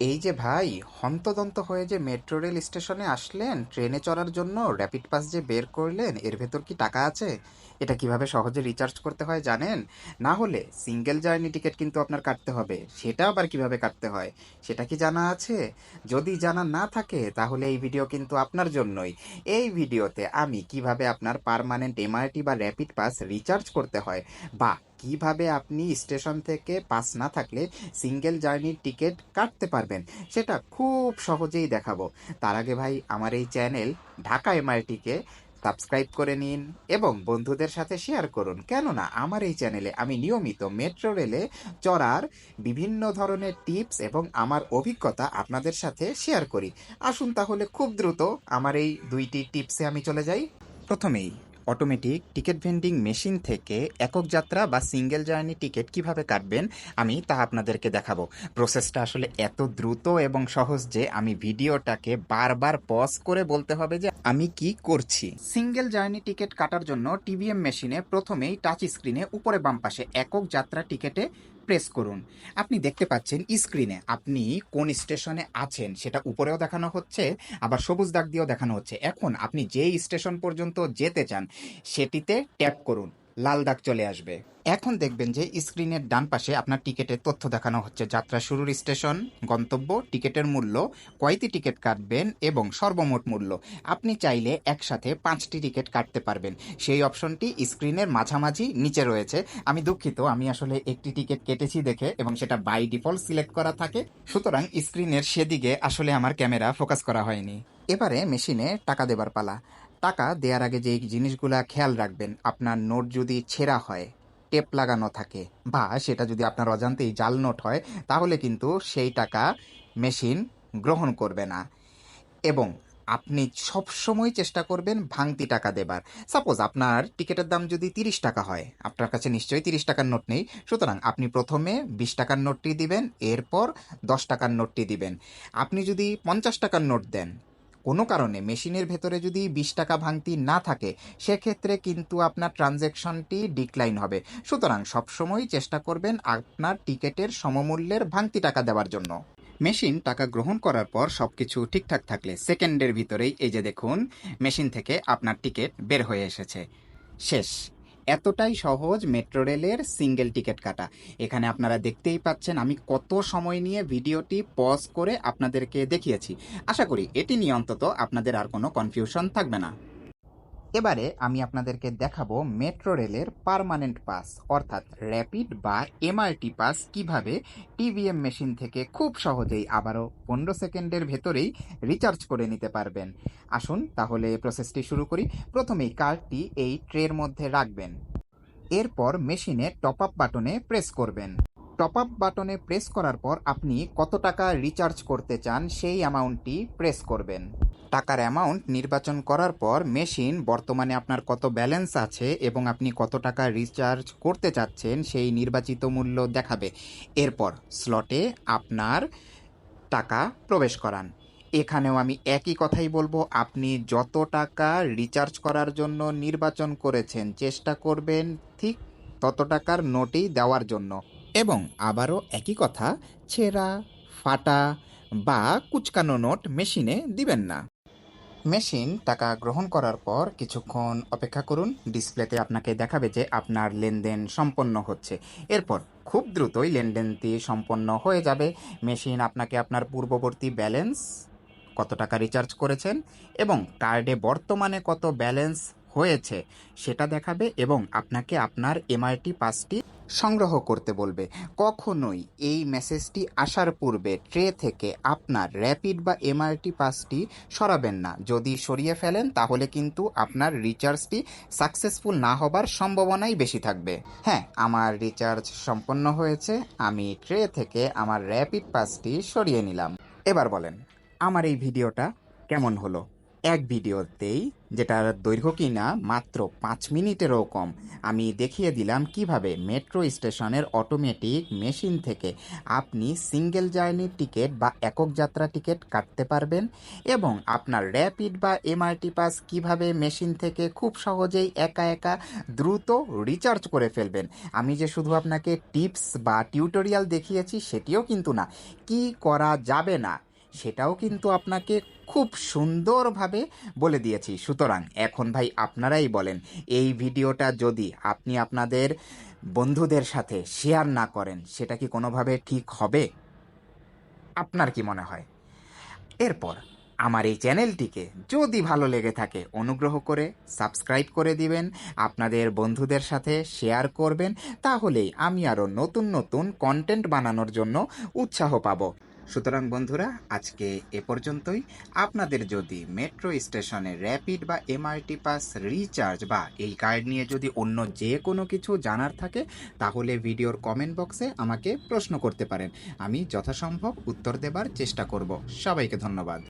এই যে ভাই, হন্তদন্ত হয়ে যে মেট্রো রেল স্টেশনে আসলেন, ট্রেনে চড়ার জন্য র্যাপিড পাস যে বের করলেন, এর ভেতর কি টাকা আছে? এটা কীভাবে সহজে রিচার্জ করতে হয় জানেন? না হলে সিঙ্গেল জার্নি টিকিট কিন্তু আপনার কাটতে হবে, সেটা আবার কীভাবে কাটতে হয়? সেটা কি জানা আছে? যদি জানা না থাকে, তাহলে এই ভিডিও কিন্তু আপনার জন্যই। এই ভিডিওতে আমি কীভাবে আপনার পার্মানেন্ট এমআরটি বা র্যাপিড পাস রিচার্জ করতে হয়? বা কীভাবে আপনি স্টেশন থেকে পাস না থাকলে সিঙ্গেল জার্নির টিকিট কাটতে পারবেন, সেটা খুব সহজেই দেখাবো। তার আগে ভাই, আমার এই চ্যানেল ঢাকা এমআরটিকে সাবস্ক্রাইব করে নিন এবং বন্ধুদের সাথে শেয়ার করুন। কেননা আমার এই চ্যানেলে আমি নিয়মিত মেট্রো রেলে চড়ার বিভিন্ন ধরনের টিপস এবং আমার অভিজ্ঞতা আপনাদের সাথে শেয়ার করি। আসুন তাহলে খুব দ্রুত আমার এই দুইটি টিপসে আমি চলে যাই। প্রথমেই অটোমেটিক টিকিট ভেন্ডিং মেশিন থেকে একক যাত্রা বা সিঙ্গেল জার্নি টিকিট কীভাবে কাটবেন, আমি তা আপনাদেরকে দেখাবো। প্রসেসটা আসলে এত দ্রুত এবং সহজ যে আমি ভিডিওটাকে বারবার পজ করে বলতে হবে যে আমি কি করছি। সিঙ্গেল জার্নি টিকিট কাটার জন্য টিভিএম মেশিনে প্রথমেই টাচ স্ক্রিনে উপরে বাম পাশে একক যাত্রা টিকেটে প্রেস করুন। আপনি দেখতে পাচ্ছেন স্ক্রিনে আপনি কোন স্টেশনে আছেন সেটা উপরেও দেখানো হচ্ছে, আবার সবুজ দাগ দিয়েও দেখানো হচ্ছে। এখন আপনি যেই স্টেশন পর্যন্ত যেতে চান, সেটিতে ট্যাপ করুন। লাল দাগ চলে আসবে। এখন দেখবেন যে স্ক্রিনের ডান পাশে আপনার টিকিটের তথ্য দেখানো হচ্ছে। যাত্রা শুরুর স্টেশন, গন্তব্য, টিকিটের মূল্য, কয়টি টিকিট কাটবেন এবং সর্বমোট মূল্য। আপনি চাইলে একসাথে পাঁচটি টিকিট কাটতে পারবেন। সেই অপশনটি স্ক্রিনের মাঝামাঝি নিচে রয়েছে। আমি দুঃখিত, আমি আসলে একটি টিকিট কেটেছি দেখে এবং সেটা বাই ডিফল্ট সিলেক্ট করা থাকে। সুতরাং স্ক্রিনের সেদিকে আসলে আমার ক্যামেরা ফোকাস করা হয়নি। এবারে মেশিনে টাকা দেবার পালা। টাকা দেওয়ার আগে যে জিনিসগুলা খেয়াল রাখবেন, আপনার নোট যদি ছেঁড়া হয়, টেপ লাগানো থাকে, বা সেটা যদি আপনার অজান্তেই জাল নোট হয়, তাহলে কিন্তু সেই টাকা মেশিন গ্রহণ করবে না। এবং আপনি সবসময় চেষ্টা করবেন ভাঙতি টাকা দেবার। সাপোজ আপনার টিকিটের দাম যদি তিরিশ টাকা হয়, আপনার কাছে নিশ্চয়ই তিরিশ টাকার নোট নেই, সুতরাং আপনি প্রথমে বিশ টাকার নোটটি দিবেন, এরপর দশ টাকার নোটটি দিবেন। আপনি যদি পঞ্চাশ টাকার নোট দেন কোনো কারণে মেশিনের ভেতরে যদি বিশ টাকা ভাঙতি না থাকে, সেক্ষেত্রে কিন্তু আপনার ট্রানজ্যাকশনটি ডিক্লাইন হবে। সুতরাং সবসময় চেষ্টা করবেন আপনার টিকেটের সমমূল্যের ভাঙতি টাকা দেওয়ার জন্য। মেশিন টাকা গ্রহণ করার পর সব কিছু ঠিকঠাক থাকলে সেকেন্ডের ভিতরেই এই যে দেখুন, মেশিন থেকে আপনার টিকিট বের হয়ে এসেছে। শেষ। এতটাই সহজ মেট্রো রেলের সিঙ্গেল টিকিট কাটা। এখানে আপনারা দেখতেই পাচ্ছেন, আমি কত সময় নিয়ে ভিডিওটি পজ করে আপনাদেরকে দেখিয়েছি। আশা করি এটি নিয়ে অন্তত আপনাদের আর কোনো কনফিউশন থাকবে না। এবারে আমি আপনাদেরকে দেখাবো মেট্রো রেলের পার্মানেন্ট পাস, অর্থাৎ র্যাপিড বা এমআরটি পাস কীভাবে টিভিএম মেশিন থেকে খুব সহজেই আবারও পনেরো সেকেন্ডের ভেতরেই রিচার্জ করে নিতে পারবেন। আসুন তাহলে প্রসেসটি শুরু করি। প্রথমেই কার্ডটি এই ট্রের মধ্যে রাখবেন। এরপর মেশিনে টপ আপ বাটনে প্রেস করবেন। টপ আপ বাটনে প্রেস করার পর আপনি কত টাকা রিচার্জ করতে চান সেই অ্যামাউন্টটি প্রেস করবেন। টাকার অ্যামাউন্ট নির্বাচন করার পর মেশিন বর্তমানে আপনার কত ব্যালেন্স আছে এবং আপনি কত টাকা রিচার্জ করতে চাচ্ছেন সেই নির্বাচিত মূল্য দেখাবে। এরপর স্লটে আপনার টাকা প্রবেশ করান। এখানেও আমি একই কথাই বলব, আপনি যত টাকা রিচার্জ করার জন্য নির্বাচন করেছেন, চেষ্টা করবেন ঠিক তত টাকার নোটই দেওয়ার জন্য। এবং আবারও একই কথা, ছেঁড়া, ফাটা বা কুচকানো নোট মেশিনে দিবেন না। মেশিন টাকা গ্রহণ করার পর কিছুক্ষণ অপেক্ষা করুন। ডিসপ্লেতে আপনাকে দেখাবে যে আপনার লেনদেন সম্পন্ন হচ্ছে। এরপর খুব দ্রুতই লেনদেনটি সম্পন্ন হয়ে যাবে। মেশিন আপনাকে আপনার পূর্ববর্তী ব্যালেন্স কত টাকা রিচার্জ করেছেন এবং কার্ডে বর্তমানে কত ব্যালেন্স হয়েছে সেটা দেখাবে এবং আপনাকে আপনার এমআরটি পাসটি সংগ্রহ করতে বলবে। কখনোই এই মেসেজটি আসার পূর্বে ট্রে থেকে আপনার র্যাপিড বা এমআরটি পাসটি সরাবেন না। যদি সরিয়ে ফেলেন, তাহলে কিন্তু আপনার রিচার্জটি সাকসেসফুল না হবার সম্ভাবনাই বেশি থাকবে। হ্যাঁ আমার রিচার্জ সম্পন্ন হয়েছে। আমি ট্রে থেকে আমার র্যাপিড পাসটি সরিয়ে নিলাম। এবার বলেন, আমার এই ভিডিওটা কেমন হলো? এক ভিডিওতেই যেটার দৈর্ঘ্য কিনা মাত্র পাঁচ মিনিটেরও কম, আমি দেখিয়ে দিলাম কীভাবে মেট্রো স্টেশনের অটোমেটিক মেশিন থেকে আপনি সিঙ্গেল জার্নির টিকিট বা একক যাত্রা টিকিট কাটতে পারবেন এবং আপনার র্যাপিড বা এমআরটি পাস কীভাবে মেশিন থেকে খুব সহজেই একা একা দ্রুত রিচার্জ করে ফেলবেন। আমি যে শুধু আপনাকে টিপস বা টিউটোরিয়াল দেখিয়েছি সেটিও কিন্তু না। কি করা যাবে না? সেটাও কিন্তু আপনাকে খুব সুন্দরভাবে বলে দিয়েছি। সুতরাং এখন ভাই আপনারাই বলেন, এই ভিডিওটা যদি আপনি আপনাদের বন্ধুদের সাথে শেয়ার না করেন, সেটা কি কোনোভাবে ঠিক হবে? আপনার কি মনে হয়? এরপর আমার এই চ্যানেলটিকে যদি ভালো লেগে থাকে, অনুগ্রহ করে সাবস্ক্রাইব করে দিবেন, আপনাদের বন্ধুদের সাথে শেয়ার করবেন, তাহলেই আমি আরও নতুন নতুন কন্টেন্ট বানানোর জন্য উৎসাহ পাবো। সুতরাং বন্ধুরা, আজকে এ পর্যন্তই। আপনাদের যদি মেট্রো স্টেশনে র্যাপিড বা এমআরটি পাস রিচার্জ বা এই কার্ড নিয়ে যদি অন্য যে কোনো কিছু জানার থাকে, তাহলে ভিডিওর কমেন্ট বক্সে আমাকে প্রশ্ন করতে পারেন। আমি যথাসম্ভব উত্তর দেবার চেষ্টা করব। সবাইকে ধন্যবাদ।